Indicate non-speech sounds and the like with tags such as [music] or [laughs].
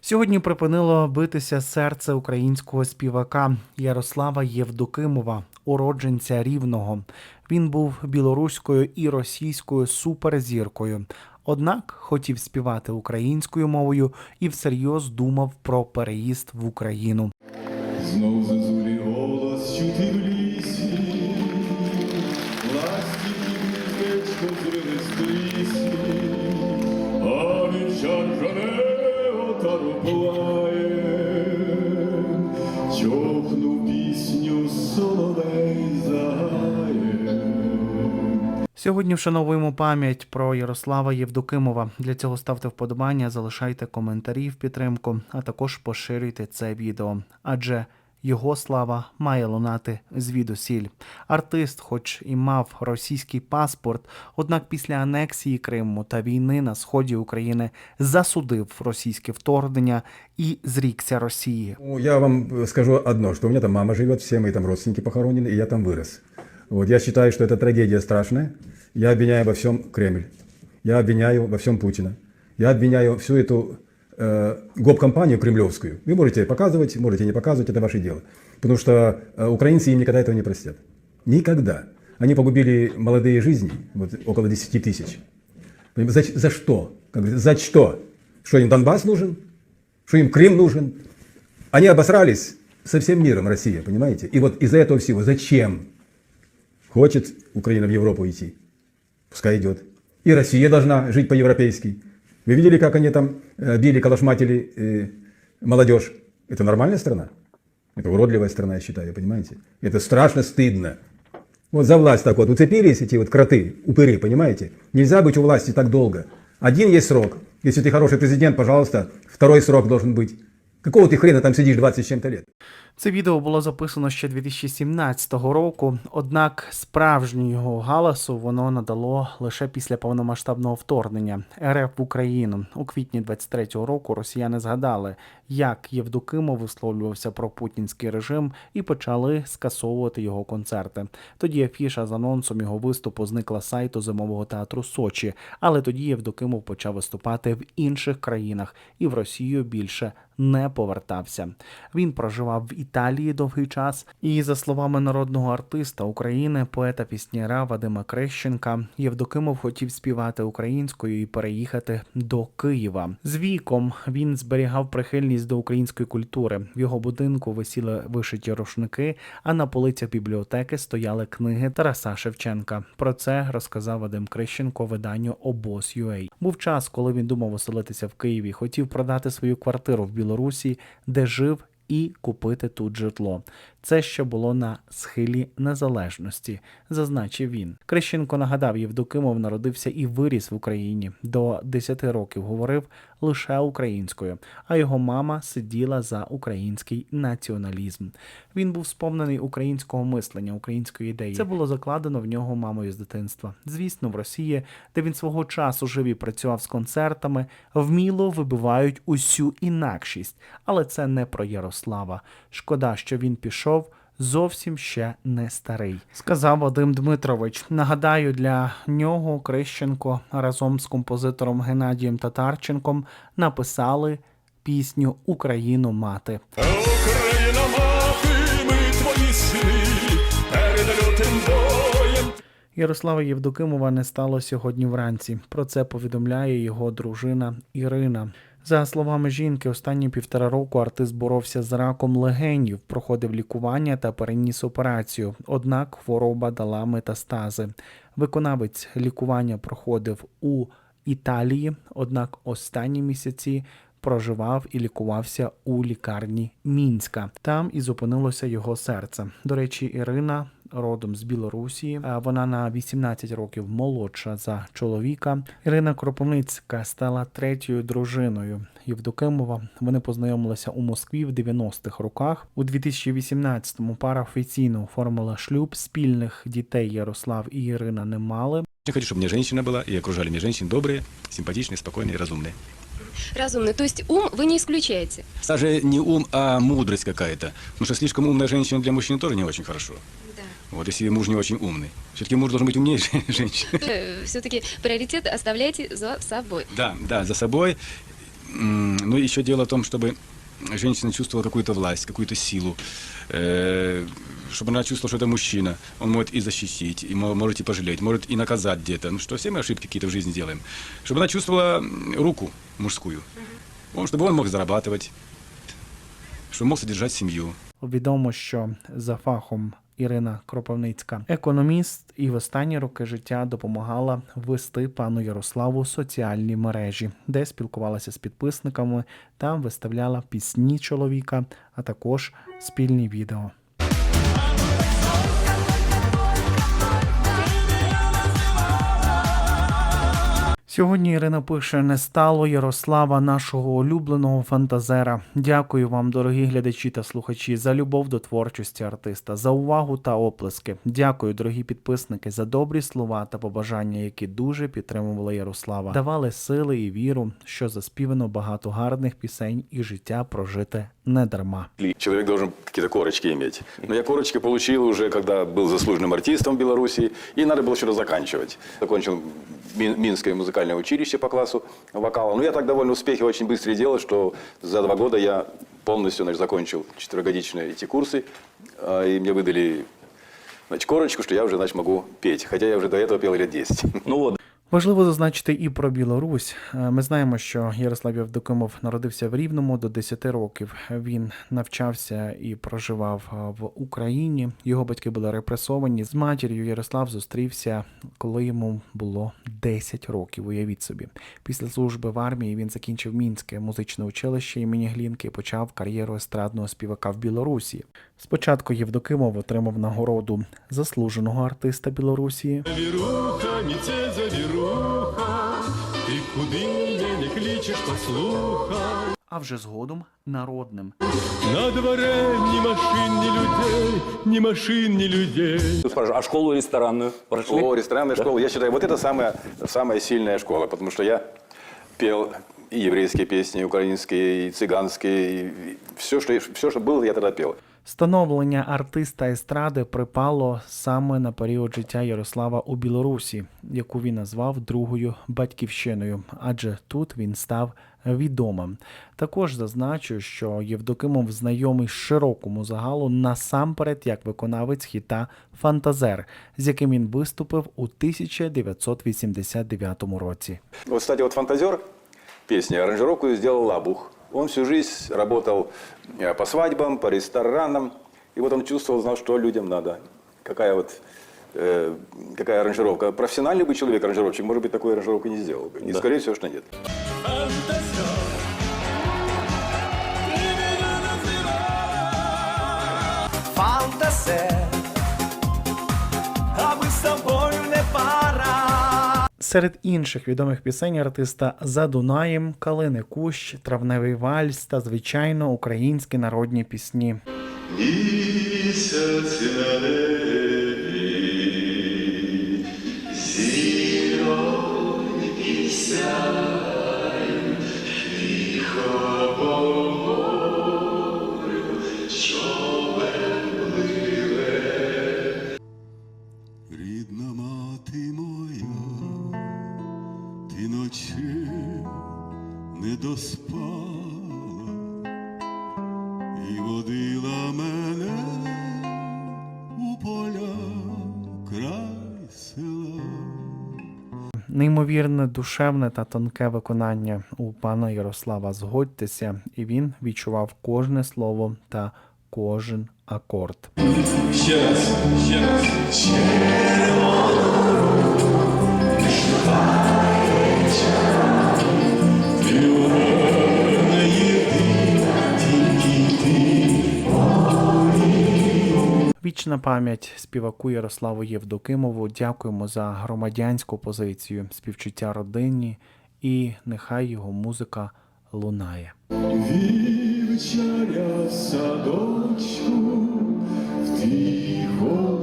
Сьогодні припинило битися серце українського співака Ярослава Євдокимова, уродженця рівного. Він був білоруською і російською суперзіркою. Однак хотів співати українською мовою і всерйоз думав про переїзд в Україну. Знов зазулі голос чути в лісі, ластівки гніздечко зрили з лісі, а вічар жене отару чохну пісню соловей загає. Сьогодні вшановуємо пам'ять про Ярослава Євдокимова. Для цього ставте вподобання, залишайте коментарі в підтримку, а також поширюйте це відео. Адже його слава має лунати звідусіль. Артист, хоч і мав російський паспорт, однак після анексії Криму та війни на сході України засудив російське вторгнення і зрікся Росії. Ну, Я вам э, скажу одно, что у меня там мама живет, все мои там родственники похоронены, и я там вырос. Вот, я считаю, что это трагедия страшная. Я обвиняю во всем Кремль. Я обвиняю во всем Путина. Я обвиняю всю эту э, гоп-компанию кремлевскую. Вы можете показывать, можете не показывать, это ваше дело. Потому что э, украинцы им никогда этого не простят. Никогда. Они погубили молодые жизни, вот около 10 тысяч. За, за что? Как за что? Что им Донбасс нужен? Что им Крым нужен? Они обосрались со всем миром, Россия, понимаете? И вот из-за этого всего зачем хочет Украина в Европу идти? Пускай идет. И Россия должна жить по-европейски. Вы видели, как они там э, били, калашматили э, молодежь? Это нормальная страна? Это уродливая страна, я считаю, понимаете? Это страшно стыдно. Вот за власть так вот уцепились эти вот кроты, упыри, понимаете? Нельзя быть у власти так долго. Один есть срок. Если ты хороший президент, пожалуйста, второй срок должен быть. Какого ты хрена там сидишь 20 с чем-то лет? Це відео було записано ще 2017 року, однак справжнього галасу воно надало лише після повномасштабного вторгнення РФ в Україну. У квітні 23-го року росіяни згадали, як Євдокимов висловлювався про путінський режим і почали скасовувати його концерти. Тоді афіша з анонсом його виступу зникла з сайту зимового театру Сочі, але тоді Євдокимов почав виступати в інших країнах і в Росію більше не повертався. Він проживав в Італії довгий час, і за словами народного артиста України, поета пісняра Вадима Крещенка, Євдокимов хотів співати українською і переїхати до Києва. З віком він зберігав прихильність до української культури. В його будинку висіли вишиті рушники, а на полицях бібліотеки стояли книги Тараса Шевченка. Про це розказав Вадим Крищенко виданню Обоз.UA. Був час, коли він думав оселитися в Києві, хотів продати свою квартиру в Білорусі, де жив. І купити тут житло. Це ще було на схилі незалежності, зазначив він. Крещенко нагадав, Євдокимов народився і виріс в Україні. До 10 років говорив лише українською, а його мама сиділа за український націоналізм. Він був сповнений українського мислення, української ідеї. Це було закладено в нього мамою з дитинства. Звісно, в Росії, де він свого часу жив і працював з концертами, вміло вибивають усю інакшість, але це не про Ярослава. Шкода, що він пішов. Зовсім ще не старий, сказав Вадим Дмитрович. Нагадаю, для нього Крищенко разом з композитором Геннадієм Татарченком написали пісню Україну мати. Україна мати, ми твої сини, перед лютим боєм Ярослава Євдокимова не стало сьогодні вранці. Про це повідомляє його дружина Ірина. За словами жінки, останні півтора року артист боровся з раком легенів, проходив лікування та переніс операцію. Однак хвороба дала метастази. Виконавець лікування проходив у Італії, однак останні місяці проживав і лікувався у лікарні Мінська. Там і зупинилося його серце. До речі, Ірина родом з Білорусі. а Вона на 18 років молодша за чоловіка. Ірина Кропивницька стала третьою дружиною Євдокимова. Вони познайомилися у Москві в 90-х роках. У 2018-му пара офіційно оформила шлюб. Спільних дітей Ярослав і Ірина не мали. Я хочу, чтобы у меня женщина была, и окружали меня женщины добрые, симпатичные, спокойные и разумные. Разумный. То есть ум вы не исключаете? Даже не ум, а мудрость какая-то. Потому что слишком умная женщина для мужчины тоже не очень хорошо. Вот если муж не очень умный. Все-таки муж должен быть умнее [laughs] женщины. Все-таки приоритет оставляйте за собой. Да, да, за собой. Но еще дело в том, чтобы женщина чувствовала какую-то власть, какую-то силу. Э, Чтобы она чувствовала, что это мужчина. Он может и защитить, и мо- может и пожалеть, может и наказать где-то. Ну что, все мы ошибки какие-то в жизни делаем. Чтобы она чувствовала руку мужскую. Он, Чтобы он мог зарабатывать, чтобы мог содержать семью. Відомо, що за фахом Ірина Кропивницька економіст і в останні роки життя допомагала вести пану Ярославу соціальні мережі, де спілкувалася з підписниками та виставляла пісні чоловіка, а також спільні відео. Сьогодні Ірина пише: не стало Ярослава, нашого улюбленого фантазера. Дякую вам, дорогі глядачі та слухачі, за любов до творчості артиста, за увагу та оплески. Дякую, дорогі підписники, за добрі слова та побажання, які дуже підтримували Ярослава, давали сили і віру, що заспівано багато гарних пісень і життя прожите не дарма. Человек должен какие-то корочки иметь. Но я корочки получил уже, когда был заслуженным артистом в Беларуси, и надо было что-то заканчивать. Закончил Мин- Минское музыкальное училище по классу вокала. Но я так довольно успехи очень быстро делал, что за два года я полностью значит, закончил четырехгодичные эти курсы, а, и мне выдали значит, корочку, что я уже значит, могу петь. Хотя я уже до этого пел лет 10. Ну вот, Важливо зазначити і про Білорусь. Е, Ми знаємо, що Ярослав Євдокимов народився в Рівному до 10 років. Він навчався і проживав е, в Україні. Його батьки були репресовані. З матір'ю Ярослав зустрівся, коли йому було 10 років. Уявіть собі. Після служби в армії він закінчив Мінське музичне училище імені Глінки і почав кар'єру естрадного співака в Білорусі. Спочатку Євдокимов отримав нагороду заслуженого артиста Білорусі Завіруха, міце завіруха, ти куди мене не кличеш, послухай. а вже згодом народним. На дворе ні машин, ні людей, ні машин, ні людей. тут спрашиваю, а школу ресторанную прошли? О, ресторанная школа. Я считаю, вот это самая, самая сильная школа, потому что я пел и еврейские песни, и украинские, и цыганские, и все, что, все, что было, я тогда пел. Становлення артиста естради припало саме на період життя Ярослава у Білорусі, яку він назвав другою батьківщиною, адже тут він став відомим. Також зазначу, що Євдокимов знайомий широкому загалу насамперед як виконавець хіта Фантазер, з яким він виступив у 1989 році. Вот, кстати, вот «Фантазер» песня, аранжировку сделал Лабух. Он всю жизнь работал э, по свадьбам, по ресторанам. И вот он чувствовал, знал, что людям надо. Какая вот э, какая аранжировка. Профессиональный бы человек, аранжировщик, может быть, такой аранжировку не сделал бы. И, скорее всего, что нет. фантазе, аби з тобою не пара. Серед інших відомих пісень артиста За Дунаєм, Калини Кущ, Травневий вальс та, звичайно, українські народні пісні. Місяць поля край села. Неймовірне, душевне та тонке виконання у пана Ярослава. Згодьтеся, і він відчував кожне слово та кожен акорд. Ще раз, ще раз. Вічна пам'ять співаку Ярославу Євдокимову. Дякуємо за громадянську позицію, співчуття родині і нехай його музика лунає. Вівчаря в садочку в тихо.